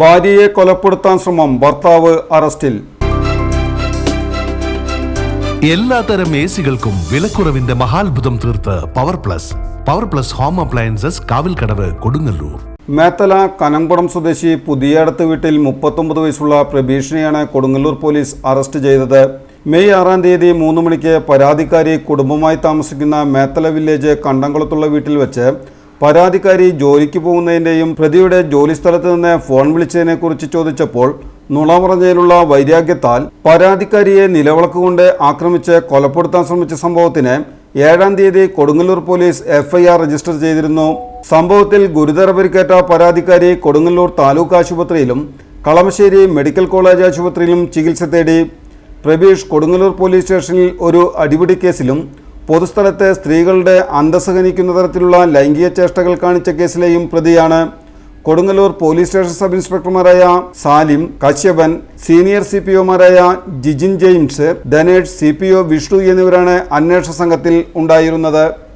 ഭാര്യയെ കൊലപ്പെടുത്താൻ ശ്രമം ഭർത്താവ് അറസ്റ്റിൽ. എല്ലാത്തരം എ സികൾക്കും വിലക്കുറവിന്റെ മഹാത്ഭുതം തീർത്ത് power plus power plus home appliances Kavilkadavu Kodungallur. Methala Kanamkulam സ്വദേശി പുതിയടത്ത് വീട്ടിൽ മുപ്പത്തൊമ്പത് വയസ്സുള്ള പ്രഭീഷണിയാണ് കൊടുങ്ങല്ലൂർ പോലീസ് അറസ്റ്റ് ചെയ്തത്. മെയ് ആറാം തീയതി മൂന്ന് മണിക്ക് പരാതിക്കാരി കുടുംബമായി താമസിക്കുന്ന മേത്തല വില്ലേജ് കണ്ടംകുളത്തുള്ള വീട്ടിൽ വെച്ച് പരാതിക്കാരി ജോലിക്ക് പോകുന്നതിന്റെയും പ്രതിയുടെ ജോലിസ്ഥലത്ത് നിന്ന് ഫോൺ വിളിച്ചതിനെ കുറിച്ച് ചോദിച്ചപ്പോൾ നുണ പറഞ്ഞതിലുള്ള വൈരാഗ്യത്താൽ പരാതിക്കാരിയെ നിലവിളക്ക് കൊണ്ട് ആക്രമിച്ച് കൊലപ്പെടുത്താൻ ശ്രമിച്ച സംഭവത്തിന് ഏഴാം തീയതി കൊടുങ്ങല്ലൂർ പോലീസ് എഫ്ഐആർ രജിസ്റ്റർ ചെയ്തിരുന്നു. സംഭവത്തിൽ ഗുരുതര പരിക്കേറ്റ പരാതിക്കാരി കൊടുങ്ങല്ലൂർ താലൂക്ക് ആശുപത്രിയിലും കളമശ്ശേരി മെഡിക്കൽ കോളേജ് ആശുപത്രിയിലും ചികിത്സ തേടി. പ്രബീഷ് കൊടുങ്ങല്ലൂർ പോലീസ് സ്റ്റേഷനിൽ ഒരു അടിപിടി കേസിലും പൊതുസ്ഥലത്ത് സ്ത്രീകളുടെ അന്തസ്സഹനിക്കുന്ന തരത്തിലുള്ള ലൈംഗിക ചേഷ്ടകൾ കാണിച്ച കേസിലെയും പ്രതിയാണ്. Kodungallur police station sub ഇൻസ്പെക്ടർമാരായ Salim Kashyapan senior C P ഒമാരായ Jijin James Dhanesh C P O Vishnu എന്നിവരാണ് അന്വേഷണ സംഘത്തിൽ ഉണ്ടായിരുന്നത്.